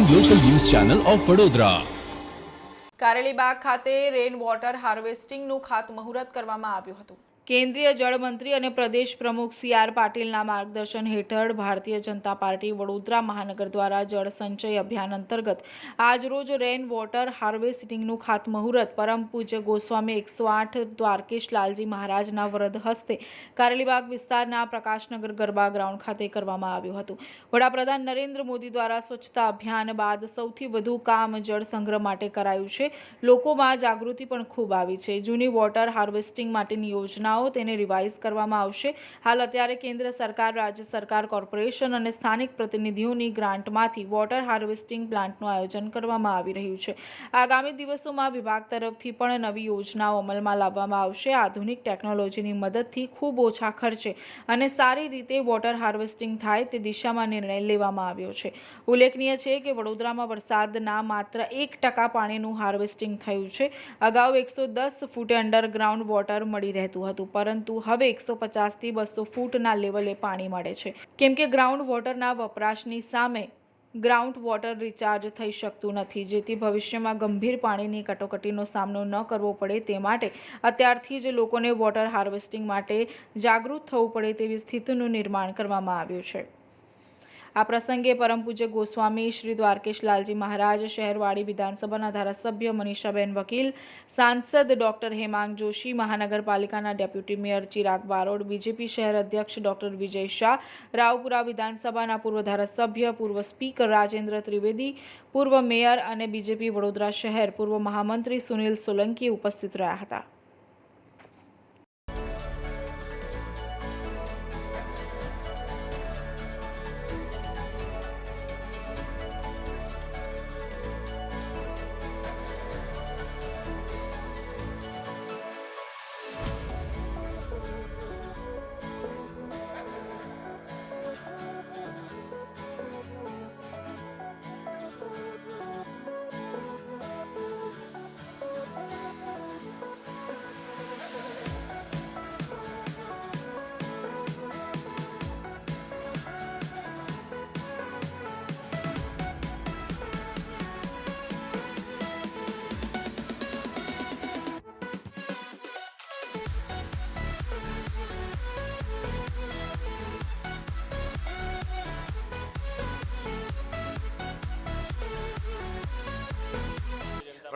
Channel of Vadodara Karelibaug ખાતે rain water હાર્વેસ્ટિંગનું ખાતમુહૂર્ત કરવામાં આવ્યું હતું. કેન્દ્રીય જળમંત્રી અને પ્રદેશ પ્રમુખ સી આર પાટીલના માર્ગદર્શન હેઠળ ભારતીય જનતા પાર્ટી વડોદરા મહાનગર દ્વારા જળ સંચય અભિયાન અંતર્ગત આજરોજ રેન વોટર હાર્વેસ્ટિંગનું ખાતમુહૂર્ત. પરમ પૂજ્ય ગોસ્વામી એકસો આઠ દ્વારકેશ લાલજી મહારાજના વરદ હસ્તે કારેલીબાગ વિસ્તારના પ્રકાશનગર ગરબા ગ્રાઉન્ડ ખાતે કરવામાં આવ્યું હતું. વડાપ્રધાન નરેન્દ્ર મોદી દ્વારા સ્વચ્છતા અભિયાન બાદ સૌથી વધુ કામ જળ સંગ્રહ માટે કરાયું છે. લોકોમાં જાગૃતિ પણ ખૂબ આવી છે. જૂની વોટર હાર્વેસ્ટિંગ માટેની યોજનાઓ તેને રિવાઇઝ કરવામાં આવશે. હાલ અત્યારે કેન્દ્ર સરકાર, રાજ્ય સરકાર, કોર્પોરેશન અને સ્થાનિક પ્રતિનિધિઓની ગ્રાન્ટમાંથી વોટર હાર્વેસ્ટિંગ પ્લાન્ટનું આયોજન કરવામાં આવી રહ્યું છે. આગામી દિવસોમાં વિભાગ તરફથી પણ નવી યોજનાઓ અમલમાં લાવવામાં આવશે. આધુનિક ટેકનોલોજીની મદદથી ખૂબ ઓછા ખર્ચે અને સારી રીતે વોટર હાર્વેસ્ટિંગ થાય તે દિશામાં નિર્ણય લેવામાં આવ્યો છે. ઉલ્લેખનીય છે કે વડોદરામાં વરસાદના માત્ર એક ટકા પાણીનું હાર્વેસ્ટિંગ થયું છે. અગાઉ એકસો દસ ફૂટે અંડરગ્રાઉન્ડ વોટર મળી રહેતું હતું. પરંતુ હવે એકસો પચાસથી બસો ફૂટના લેવલે પાણી મળે છે. કેમ કે ગ્રાઉન્ડ વોટરના વપરાશની સામે ગ્રાઉન્ડ વોટર રિચાર્જ થઈ શકતું નથી, જેથી ભવિષ્યમાં ગંભીર પાણીની કટોકટીનો સામનો ન કરવો પડે તે માટે અત્યારથી જ લોકોને વોટર હાર્વેસ્ટિંગ માટે જાગૃત થવું પડે તેવી સ્થિતિનું નિર્માણ કરવામાં આવ્યું છે. આ પ્રસંગે પરમ પૂજ્ય ગોસ્વામી શ્રી દ્વારકેશ લાલજી મહારાજ, શહેરવાડી વિધાનસભાના ધારાસભ્ય મનીષાબેન વકીલ, સાંસદ ડોક્ટર હેમાંગ જોશી, મહાનગરપાલિકાના deputy mayor Chirag Barod, BJP શહેર અધ્યક્ષ ડોક્ટર વિજય શાહ, રાવપુરા વિધાનસભાના પૂર્વ ધારાસભ્ય, પૂર્વ સ્પીકર રાજેન્દ્ર ત્રિવેદી, પૂર્વ મેયર અને બીજેપી વડોદરા શહેર પૂર્વ મહામંત્રી સુનિલ સોલંકી ઉપસ્થિત રહ્યા હતા.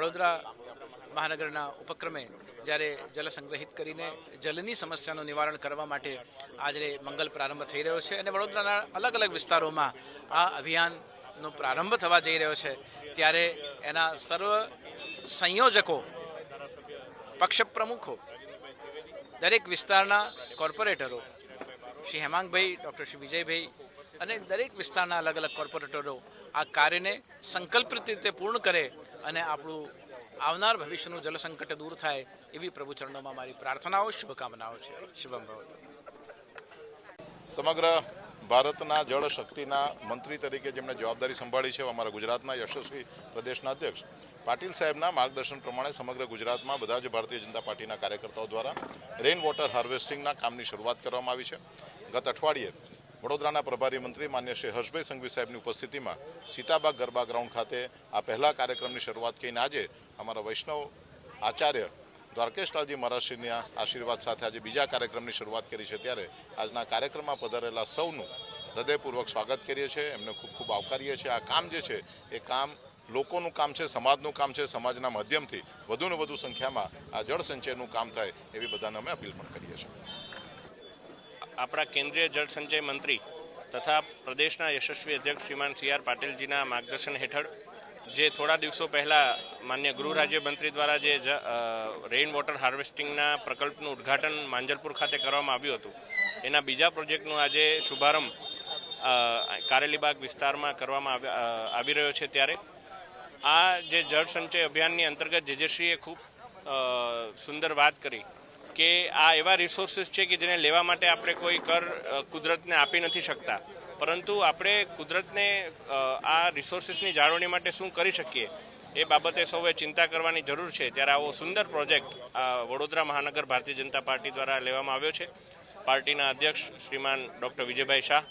વડોદરા મહાનગરના ઉપક્રમે જ્યારે જલ સંગ્રહિત કરીને જલની સમસ્યાનું નિવારણ કરવા માટે આજે મંગલ પ્રારંભ થઈ રહ્યો છે અને વડોદરાના અલગ અલગ વિસ્તારોમાં આ અભિયાનનો પ્રારંભ થવા જઈ રહ્યો છે, ત્યારે એના સર્વ સંયોજકો પક્ષ પ્રમુખો દરેક વિસ્તારના કોર્પોરેટરો, શ્રી હેમાંગભાઈ, ડૉક્ટર શ્રી વિજયભાઈ અને દરેક વિસ્તારના અલગ અલગ કોર્પોરેટરો આ કાર્યને સંકલ્પિત રીતે પૂર્ણ કરે અને આપણું આવનાર ભવિષ્યનું જલસંકટ દૂર થાય એવી પ્રભુ ચરણોમાં મારી પ્રાર્થનાઓ, શુભકામનાઓ છે. શુભમ સમગ્ર ભારતના જળ શક્તિના મંત્રી તરીકે જેમણે જવાબદારી સંભાળી છે અમારા ગુજરાતના યશસ્વી પ્રદેશના અધ્યક્ષ પાટીલ સાહેબના માર્ગદર્શન પ્રમાણે સમગ્ર ગુજરાતમાં બધા જ ભારતીય જનતા પાર્ટીના કાર્યકર્તાઓ દ્વારા રેઇન વોટર હાર્વેસ્ટિંગના કામની શરૂઆત કરવામાં આવી છે. ગત અઠવાડિયે વડોદરાના પ્રભારી મંત્રી માન્ય શ્રી હર્ષભાઈ સંઘવી સાહેબની ઉપસ્થિતિમાં સીતાબાગ ગરબા ગ્રાઉન્ડ ખાતે આ પહેલા કાર્યક્રમની શરૂઆત કરીને આજે અમારા વૈષ્ણવ આચાર્ય દ્વારકેશલાલજી મહારાજશ્રીના આશીર્વાદ સાથે આજે બીજા કાર્યક્રમની શરૂઆત કરી છે. ત્યારે આજના કાર્યક્રમમાં પધારેલા સૌનું હૃદયપૂર્વક સ્વાગત કરીએ છીએ. એમને ખૂબ ખૂબ આવકારીએ છીએ. આ કામ જે છે, એ કામ લોકોનું કામ છે, સમાજનું કામ છે. સમાજના માધ્યમથી વધુને વધુ સંખ્યામાં આ જળ સંચયનું કામ થાય એવી બધાને અમે અપીલ પણ કરીએ છીએ. આપણા કેન્દ્રીય જળસંચય મંત્રી તથા પ્રદેશના યશસ્વી અધ્યક્ષ શ્રીમાન સી આર પાટીલજીના માર્ગદર્શન હેઠળ જે થોડા દિવસો પહેલાં માન્ય ગૃહ રાજ્યમંત્રી દ્વારા જે રેઇન વોટર હાર્વેસ્ટિંગના પ્રકલ્પનું ઉદ્ઘાટન માંજલપુર ખાતે કરવામાં આવ્યું હતું, એના બીજા પ્રોજેક્ટનું આજે શુભારંભ કારેલીબાગ વિસ્તારમાં કરવામાં આવી રહ્યો છે ત્યારે. આ જે જળ સંચય અભિયાનની અંતર્ગત જેજેશ્રીએ ખૂબ સુંદર વાત કરી કે આ એવા રિસોર્સિસ છે કે જેને લેવા માટે આપણે કોઈ કર કુદરતને આપી નથી શકતા. પરંતુ આપણે કુદરતને આ રિસોર્સિસની જાળવણી માટે શું કરી શકીએ? એ બાબતે સૌએ ચિંતા કરવાની જરૂર છે. ત્યારે આવો સુંદર પ્રોજેક્ટ વડોદરા મહાનગર ભારતીય જનતા પાર્ટી દ્વારા લેવામાં આવ્યો છે. પાર્ટીના અધ્યક્ષ શ્રીમાન ડૉક્ટર વિજયભાઈ શાહ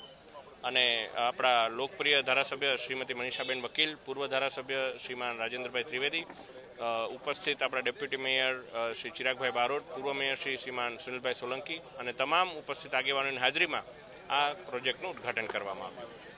અને આપણા લોકપ્રિય ધારાસભ્ય શ્રીમતી મનીષાબેન વકીલ, પૂર્વ ધારાસભ્ય શ્રીમાન રાજેન્દ્રભાઈ ત્રિવેદી ઉપસ્થિત આપણા ડેપ્યુટી મેયર શ્રી ચિરાગભાઈ બારોટ, પૂર્વ મેયર શ્રી શ્રીમાન સુનિલભાઈ સોલંકી અને તમામ ઉપસ્થિત આગેવાનોની હાજરીમાં આ પ્રોજેક્ટનું ઉદ્ઘાટન કરવામાં આવ્યું.